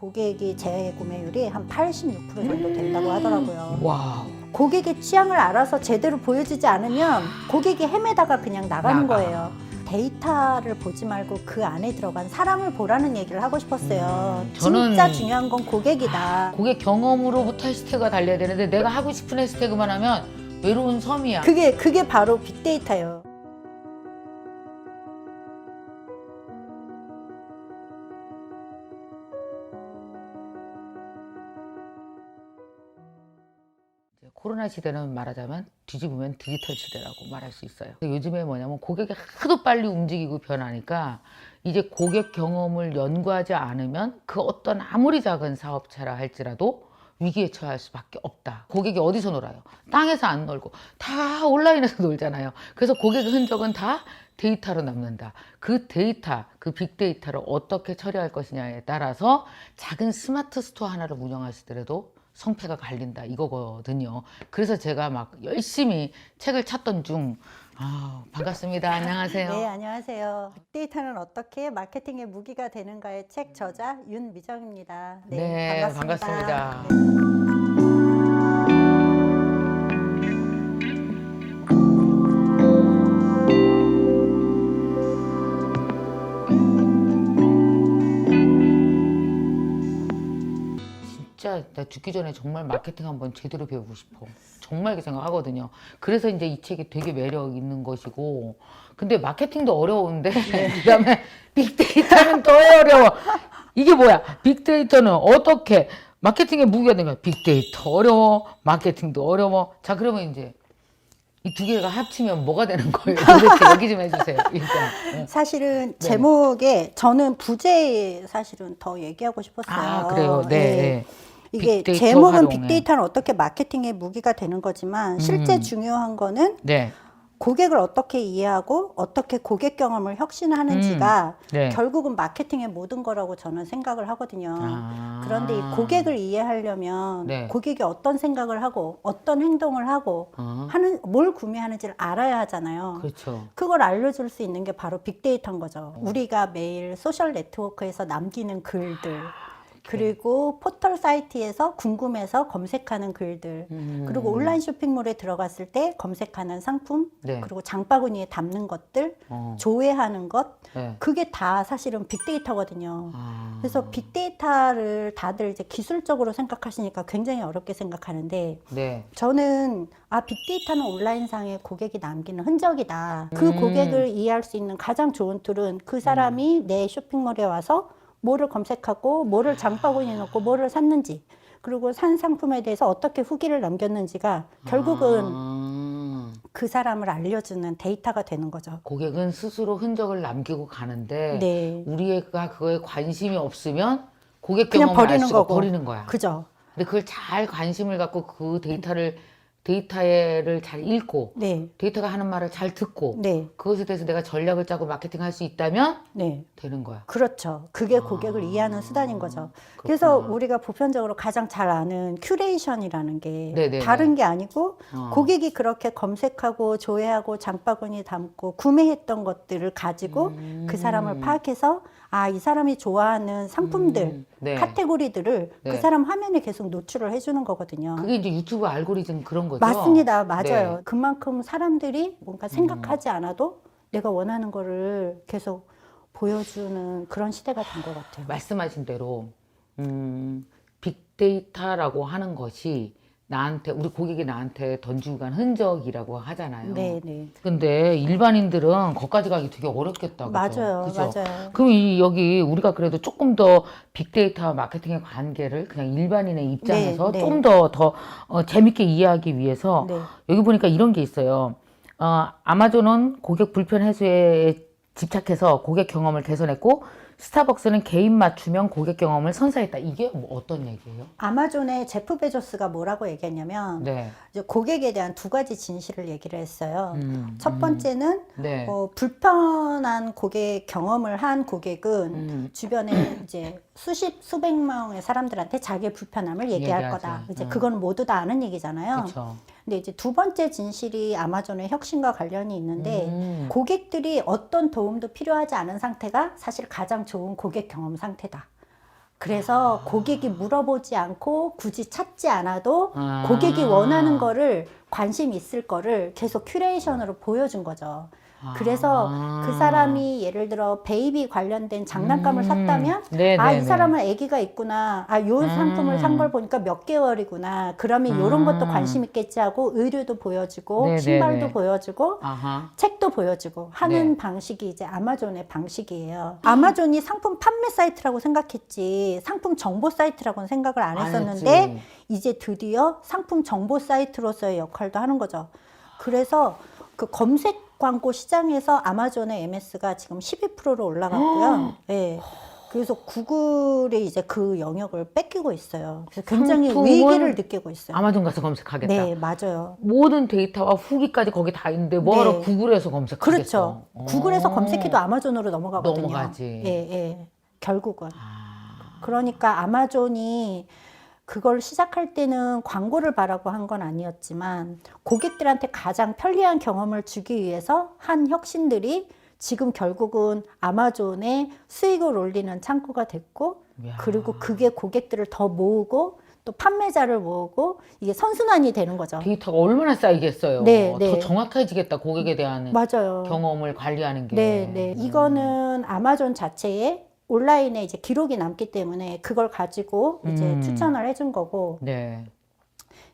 고객이 재구매율이 한 86% 정도 된다고 하더라고요. 와. 고객의 취향을 알아서 제대로 보여주지 않으면 고객이 헤매다가 그냥 나가는 나가. 거예요. 데이터를 보지 말고 그 안에 들어간 사람을 보라는 얘기를 하고 싶었어요. 음, 저는- 진짜 중요한 건 고객이다. 고객 경험으로부터 해시태그가 달려야 되는데 내가 하고 싶은 해시태그만 하면 외로운 섬이야. 그게 그게 바로 빅데이터예요. 코로나 시대는 말하자면 뒤집으면 디지털 시대라고 말할 수 있어요. 요즘에 뭐냐면 고객이 하도 빨리 움직이고 변하니까 이제 고객 경험을 연구하지 않으면 그 어떤 아무리 작은 사업체라 할지라도 위기에 처할 수밖에 없다. 고객이 어디서 놀아요? 땅에서 안 놀고 다 온라인에서 놀잖아요. 그래서 고객의 흔적은 다 데이터로 남는다. 그 데이터, 그 빅데이터를 어떻게 처리할 것이냐에 따라서 작은 스마트 스토어 하나를 운영하시더라도 성패가 갈린다 이거거든요. 그래서 제가 막 열심히 책을 찾던 중 아, 반갑습니다. 안녕하세요. 네, 안녕하세요. 빅데이터는 어떻게 마케팅의 무기가 되는가의 책 저자 윤미정입니다. 네, 반갑습니다. 네. 진짜 나 죽기 전에 정말 마케팅 한번 제대로 배우고 싶어. 정말 그 생각하거든요. 그래서 이제 이 책이 되게 매력 있는 것이고, 근데 마케팅도 어려운데 그다음에 빅데이터는 더 어려워. 이게 뭐야? 빅데이터는 어떻게 마케팅의 무기가 되는 거야? 빅데이터 어려워, 마케팅도 어려워. 자 그러면 이제 이 두 개가 합치면 뭐가 되는 거예요? 도대체 얘기 좀 해주세요. 일단. 네. 사실은 제목에 저는 부제 사실은 더 얘기하고 싶었어요. 아 그래요. 네. 예. 네. 이게 빅데이터 제목은 활용에. 빅데이터는 어떻게 마케팅의 무기가 되는 거지만 실제 음. 중요한 거는 네. 고객을 어떻게 이해하고 어떻게 고객 경험을 혁신하는지가 네. 결국은 마케팅의 모든 거라고 저는 생각을 하거든요. 아. 그런데 이 고객을 이해하려면 네. 고객이 어떤 생각을 하고 어떤 행동을 하고 어, 하는 뭘 구매하는지를 알아야 하잖아요. 그렇죠. 그걸 알려줄 수 있는 게 바로 빅데이터인 거죠. 우리가 매일 소셜 네트워크에서 남기는 글들, 그리고 포털 사이트에서 궁금해서 검색하는 글들, 음. 그리고 온라인 쇼핑몰에 들어갔을 때 검색하는 상품, 네. 그리고 장바구니에 담는 것들, 어. 조회하는 것, 네. 그게 다 사실은 빅데이터거든요. 아. 그래서 빅데이터를 다들 이제 기술적으로 생각하시니까 굉장히 어렵게 생각하는데 네. 저는 아 빅데이터는 온라인상에 고객이 남기는 흔적이다. 그 음. 고객을 이해할 수 있는 가장 좋은 툴은 그 사람이 내 쇼핑몰에 와서 뭐를 검색하고 뭐를 장바구니에 넣고 뭐를 샀는지 그리고 산 상품에 대해서 어떻게 후기를 남겼는지가 결국은 아. 그 사람을 알려주는 데이터가 되는 거죠. 고객은 스스로 흔적을 남기고 가는데 네. 우리가 그거에 관심이 없으면 고객 그냥 경험을 알 버리는 수가 거고. 버리는 거야. 그죠? 근데 그걸 잘 관심을 갖고 그 데이터를 데이터를 잘 읽고 네. 데이터가 하는 말을 잘 듣고 네. 그것에 대해서 내가 전략을 짜고 마케팅할 수 있다면 네. 되는 거야. 그렇죠. 그게 아. 고객을 이해하는 수단인 거죠. 그래서 그렇구나. 우리가 보편적으로 가장 잘 아는 큐레이션이라는 게 네네네. 다른 게 아니고 어. 고객이 그렇게 검색하고 조회하고 장바구니 담고 구매했던 것들을 가지고 그 사람을 파악해서 아, 이 사람이 좋아하는 상품들, 음, 네. 카테고리들을 네. 그 사람 화면에 계속 노출을 해주는 거거든요. 그게 이제 유튜브 알고리즘 그런 거죠. 맞습니다. 맞아요. 네. 음. 그만큼 사람들이 뭔가 생각하지 않아도 내가 원하는 거를 계속 보여주는 그런 시대가 된 것 같아요. 말씀하신 대로 음, 빅데이터라고 하는 것이 나한테 우리 고객이 나한테 던지고 간 흔적이라고 하잖아요. 네, 네. 근데 일반인들은 거기까지 가기 되게 어렵겠다. 그죠? 맞아요. 그죠? 맞아요. 그럼 이 여기 우리가 그래도 조금 더 빅데이터와 마케팅의 관계를 그냥 일반인의 입장에서 네. 좀 더 더 어, 재밌게 이해하기 위해서 네. 여기 보니까 이런 게 있어요. 어, 아마존은 고객 불편 해소에 집착해서 고객 경험을 개선했고 스타벅스는 개인 맞춤형 고객 경험을 선사했다. 이게 뭐 어떤 얘기예요? 아마존의 제프 베조스가 뭐라고 얘기했냐면 네. 이제 고객에 대한 두 가지 진실을 얘기를 했어요. 음, 첫 번째는 네. 어, 불편한 고객 경험을 한 고객은 음. 주변에 이제 수십 수백 명의 사람들한테 자기의 불편함을 얘기할 얘기하죠. 거다. 이제 음. 그건 모두 다 아는 얘기잖아요. 그렇죠. 근데 이제 두 번째 진실이 아마존의 혁신과 관련이 있는데 음. 고객들이 어떤 도움도 필요하지 않은 상태가 사실 가장 좋은 고객 경험 상태다. 그래서 고객이 물어보지 않고 굳이 찾지 않아도 아. 고객이 원하는 거를 관심 있을 거를 계속 큐레이션으로 보여준 거죠. 그래서 아. 그 사람이 예를 들어 베이비 관련된 장난감을 음. 샀다면 네, 아, 네, 이 네. 사람은 아기가 있구나. 아, 요 음. 상품을 산 걸 보니까 몇 개월이구나. 그러면 요런 것도 음. 관심 있겠지 하고 의류도 보여주고 네, 네, 신발도 네. 보여주고 아하. 책도 보여주고 하는 네. 방식이 이제 아마존의 방식이에요. 아마존이 상품 판매 사이트라고 생각했지 상품 정보 사이트라고는 생각을 안 했었는데 아니었지. 이제 드디어 상품 정보 사이트로서의 역할 도 하는 거죠. 그래서 그 검색 광고 시장에서 아마존의 MS가 지금 12%로 올라갔고요. 네. 그래서 구글이 이제 그 영역을 뺏기고 있어요. 그래서 굉장히 위기를 느끼고 있어요. 아마존 가서 검색하겠다. 네, 맞아요. 모든 데이터와 후기까지 거기 다 있는데 뭐하러 네. 구글에서 검색하겠어? 그렇죠. 구글에서 어. 검색해도 아마존으로 넘어가거든요. 넘어가지. 예, 예. 결국은. 아. 그러니까 아마존이 그걸 시작할 때는 광고를 바라고 한 건 아니었지만 고객들한테 가장 편리한 경험을 주기 위해서 한 혁신들이 지금 결국은 아마존의 수익을 올리는 창구가 됐고 야. 그리고 그게 고객들을 더 모으고 또 판매자를 모으고 이게 선순환이 되는 거죠. 데이터가 얼마나 쌓이겠어요. 네, 네. 더 정확해지겠다 고객에 대한 맞아요. 경험을 관리하는 게. 네, 네. 음. 이거는 아마존 자체에 온라인에 이제 기록이 남기 때문에 그걸 가지고 이제 음. 추천을 해준 거고 네,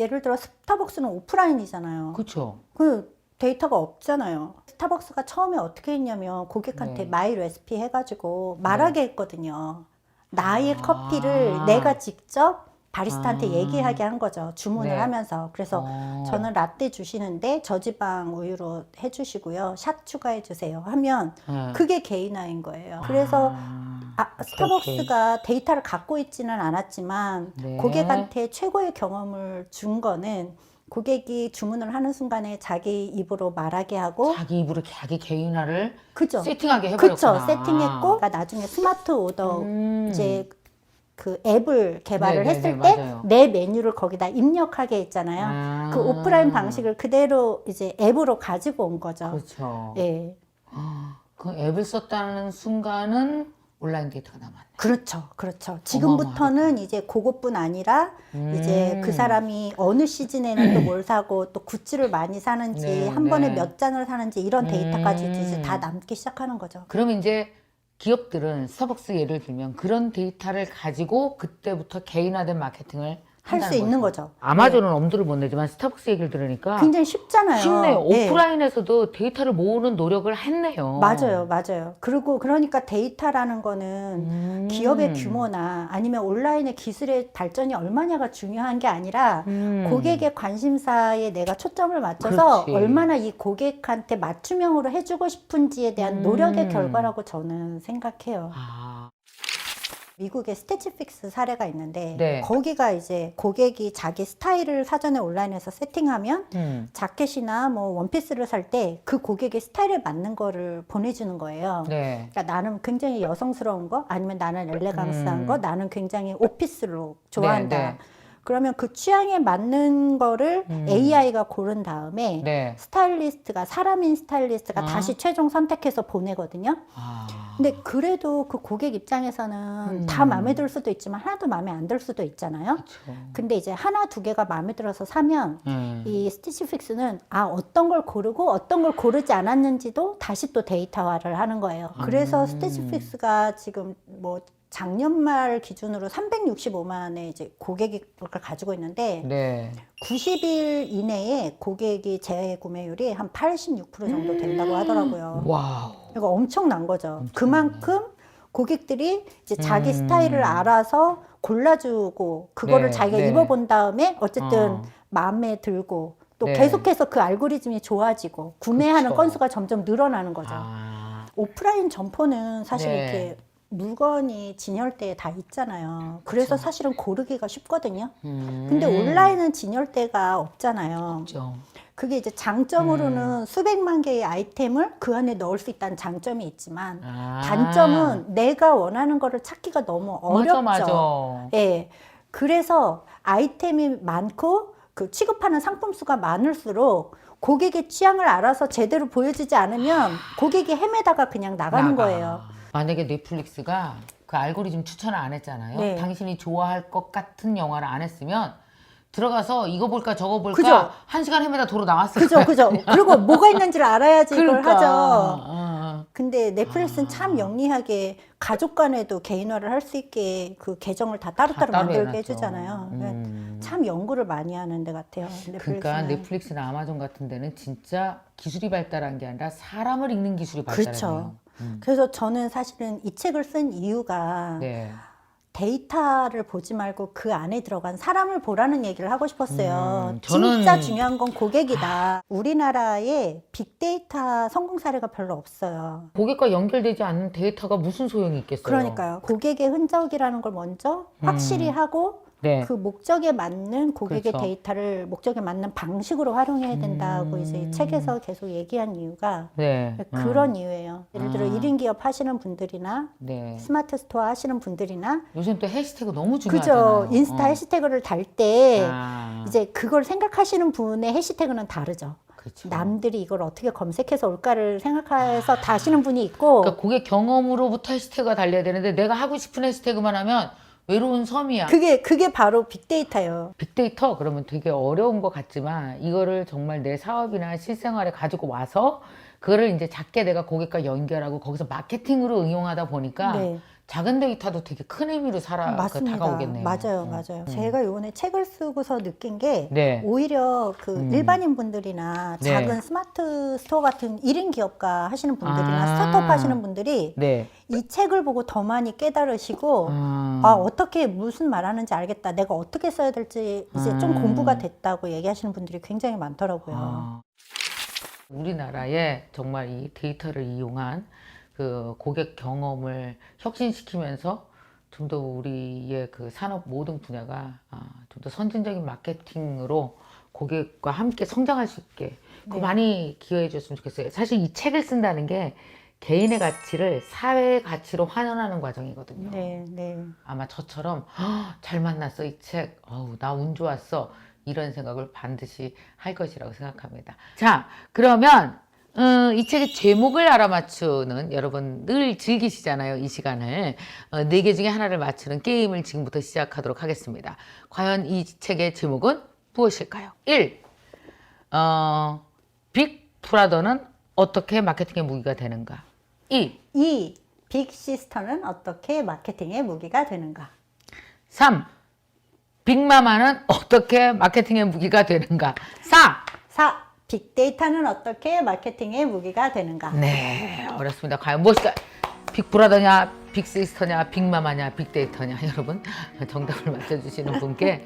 예를 들어 스타벅스는 오프라인이잖아요. 그렇죠. 그 데이터가 없잖아요. 스타벅스가 처음에 어떻게 했냐면 고객한테 네. 마이 레시피 해가지고 말하게 했거든요. 나의 아. 커피를 내가 직접 바리스타한테 아. 얘기하게 한 거죠. 주문을 네. 하면서. 그래서 어. 저는 라떼 주시는데 저지방 우유로 해주시고요. 샷 추가해 주세요. 하면 네. 그게 개인화인 거예요. 그래서 아. 아, 스타벅스가 데이터를 갖고 있지는 않았지만 네. 고객한테 최고의 경험을 준 거는 고객이 주문을 하는 순간에 자기 입으로 말하게 하고 자기 입으로 자기 개인화를 그죠? 세팅하게 해버렸구나. 그쵸 세팅했고 그러니까 나중에 스마트 오더 음. 이제 그 앱을 개발을 네네네, 했을 때 맞아요. 내 메뉴를 거기다 입력하게 했잖아요. 아. 그 오프라인 방식을 그대로 이제 앱으로 가지고 온 거죠. 그렇죠. 예. 그 앱을 썼다는 순간은 온라인 데이터가 남았네. 그렇죠. 그렇죠. 지금부터는 이제 그것뿐 아니라 이제 음. 그 사람이 어느 시즌에는 또 뭘 사고 또 굿즈를 많이 사는지 네, 한 번에 네. 몇 잔을 사는지 이런 데이터까지 음. 이제 다 남기 시작하는 거죠. 그럼 이제 기업들은 스타벅스 예를 들면 그런 데이터를 가지고 그때부터 개인화된 마케팅을 할 수 있는 거죠. 거죠. 아마존은 엄두를 못 내지만 스타벅스 얘기를 들으니까 굉장히 쉽잖아요. 쉽네요. 네. 오프라인에서도 데이터를 모으는 노력을 했네요. 맞아요, 맞아요. 그리고 그러니까 데이터라는 거는 음. 기업의 규모나 아니면 온라인의 기술의 발전이 얼마냐가 중요한 게 아니라 음. 고객의 관심사에 내가 초점을 맞춰서 그렇지. 얼마나 이 고객한테 맞춤형으로 해주고 싶은지에 대한 노력의 음. 결과라고 저는 생각해요. 아, 미국의 스태치픽스 사례가 있는데 네. 거기가 이제 고객이 자기 스타일을 사전에 온라인에서 세팅하면 음. 자켓이나 뭐 원피스를 살 때 그 고객의 스타일에 맞는 거를 보내주는 거예요. 네. 그러니까 나는 굉장히 여성스러운 거 아니면 나는 엘레강스한 음. 거 나는 굉장히 오피스룩 좋아한다. 네, 네. 그러면 그 취향에 맞는 거를 음. AI가 고른 다음에 네. 스타일리스트가 사람인 스타일리스트가 아. 다시 최종 선택해서 보내거든요. 아. 근데 그래도 그 고객 입장에서는 음. 다 마음에 들 수도 있지만 하나도 마음에 안 들 수도 있잖아요. 그렇죠. 근데 이제 하나 두 개가 마음에 들어서 사면 음. 이 스티치픽스는 아 어떤 걸 고르고 어떤 걸 고르지 않았는지도 다시 또 데이터화를 하는 거예요. 그래서 음. 스티치픽스가 지금 뭐 작년 말 기준으로 365만의 이제 고객을 가지고 있는데 네. 90일 이내에 고객이 재구매율이 한 86% 정도 된다고 하더라고요. 와우. 이거 엄청난 거죠. 그만큼 고객들이 이제 자기 음. 스타일을 알아서 골라주고 그거를 네, 자기가 네. 입어본 다음에 어쨌든 어. 마음에 들고 또 네. 계속해서 그 알고리즘이 좋아지고 구매하는 그쵸. 건수가 점점 늘어나는 거죠. 아. 오프라인 점포는 사실 네. 이렇게 물건이 진열대에 다 있잖아요. 그래서 사실은 고르기가 쉽거든요. 음. 근데 온라인은 진열대가 없잖아요. 그렇죠. 그게 이제 장점으로는 음. 수백만 개의 아이템을 그 안에 넣을 수 있다는 장점이 있지만 아. 단점은 내가 원하는 거를 찾기가 너무 어렵죠. 맞아, 맞아. 예. 그래서 아이템이 많고 그 취급하는 상품 수가 많을수록 고객의 취향을 알아서 제대로 보여주지 않으면 고객이 헤매다가 그냥 나가는 나가. 거예요. 만약에 넷플릭스가 그 알고리즘 추천을 안 했잖아요. 네. 당신이 좋아할 것 같은 영화를 안 했으면 들어가서 이거 볼까 저거 볼까 그죠. 한 시간 헤매다 도로 나왔어요. 그죠, 그죠. 그리고 뭐가 있는지를 알아야지 이걸 그러니까. 하죠. 어, 근데 넷플릭스는 참 영리하게 가족 간에도 개인화를 할 수 있게 그 계정을 다 따로따로 따로 만들게 해놨죠. 해주잖아요. 음. 참 연구를 많이 하는 데 같아요. 넷플릭스는. 그러니까 넷플릭스나 아마존 같은 데는 진짜 기술이 발달한 게 아니라 사람을 읽는 기술이 발달했네요. 그렇죠. 음. 그래서 저는 사실은 이 책을 쓴 이유가 네. 데이터를 보지 말고 그 안에 들어간 사람을 보라는 얘기를 하고 싶었어요. 음, 저는- 진짜 중요한 건 고객이다. 우리나라에 빅데이터 성공 사례가 별로 없어요. 고객과 연결되지 않는 데이터가 무슨 소용이 있겠어요? 그러니까요. 고객의 흔적이라는 걸 먼저 확실히 음. 하고 네. 그 목적에 맞는 고객의 그렇죠. 데이터를 목적에 맞는 방식으로 활용해야 된다고 음. 이제 책에서 계속 얘기한 이유가 네. 그런 이유예요. 예를 들어 아. 일 1인 기업 하시는 분들이나 네. 스마트 스토어 하시는 분들이나 요즘 또 해시태그 너무 중요하잖아요. 그죠. 인스타 어. 해시태그를 달때 아, 이제 그걸 생각하시는 분의 해시태그는 다르죠. 그렇죠. 남들이 이걸 어떻게 검색해서 올까를 생각해서 다시는 분이 있고 그러니까 고객 경험으로부터 해시태그가 달려야 되는데 내가 하고 싶은 해시태그만 하면 외로운 섬이야. 그게 그게 바로 빅데이터예요. 빅데이터 그러면 되게 어려운 것 같지만 이거를 정말 내 사업이나 실생활에 가지고 와서 그거를 이제 작게 내가 고객과 연결하고 거기서 마케팅으로 응용하다 보니까 네. 작은 데이터도 되게 큰 의미로 살아 그 맞습니다. 다가오겠네요. 맞아요, 어. 맞아요. 음. 제가 요번에 책을 쓰고서 느낀 게 네. 오히려 그 음. 일반인 분들이나 네. 작은 스마트 스토어 같은 1인 기업가 하시는 분들이나 아. 스타트업 하시는 분들이 네. 이 책을 보고 더 많이 깨달으시고 아, 아, 어떻게 무슨 말하는지 알겠다. 내가 어떻게 써야 될지 이제 좀 음. 공부가 됐다고 얘기하시는 분들이 굉장히 많더라고요. 아. 우리나라에 정말 이 데이터를 이용한 그 고객 경험을 혁신시키면서 좀 더 우리의 그 산업 모든 분야가 아, 좀더 선진적인 마케팅으로 고객과 함께 성장할 수 있게 그 네. 많이 기여해 줬으면 좋겠어요. 사실 이 책을 쓴다는 게 개인의 가치를 사회의 가치로 환원하는 과정이거든요. 네, 네. 아마 저처럼 "헉, 잘 만났어 이 책. 어우 나 운 좋았어. 이런 생각을 반드시 할 것이라고 생각합니다. 자 그러면 음, 이 책의 제목을 알아맞추는 여러분 늘 즐기시잖아요 이 시간을 어, 네개 중에 하나를 맞추는 게임을 지금부터 시작하도록 하겠습니다. 과연 이 책의 제목은 무엇일까요? 1. 어, 빅 브라더는 어떻게 마케팅의 무기가 되는가? 2. 이 빅시스터는 어떻게 마케팅의 무기가 되는가? 3. 빅마마는 어떻게 마케팅의 무기가 되는가? 4. 4. 빅데이터는 어떻게 마케팅의 무기가 되는가? 네, 어렵습니다. 과연 무엇일까? 빅브라더냐, 빅시스터냐, 빅마마냐, 빅데이터냐, 여러분 정답을 맞춰주시는 분께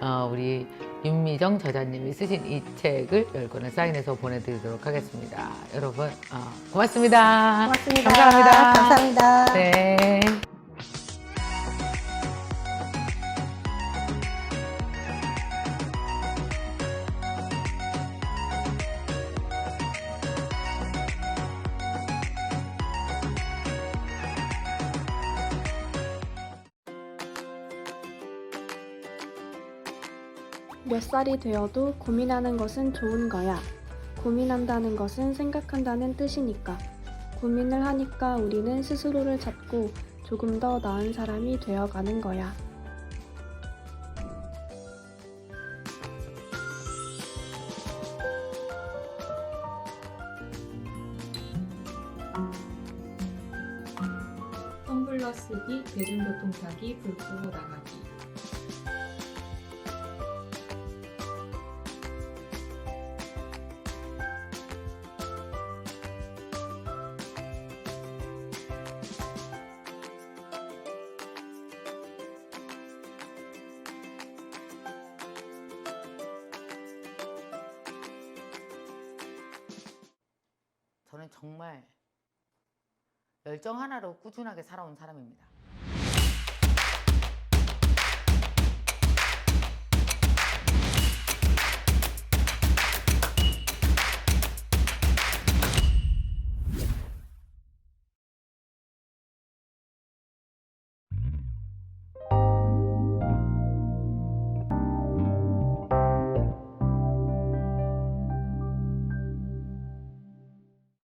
어, 우리 윤미정 저자님이 쓰신 이 책을 열권을 사인해서 보내드리도록 하겠습니다. 여러분 어, 고맙습니다. 고맙습니다. 감사합니다. 감사합니다. 네. 몇 살이 되어도 고민하는 것은 좋은 거야. 고민한다는 것은 생각한다는 뜻이니까. 고민을 하니까 우리는 스스로를 찾고 조금 더 나은 사람이 되어가는 거야. 텀블러 쓰기, 대중교통 타기, 불 끄고 나가기. 하나로 꾸준하게 살아온 사람입니다.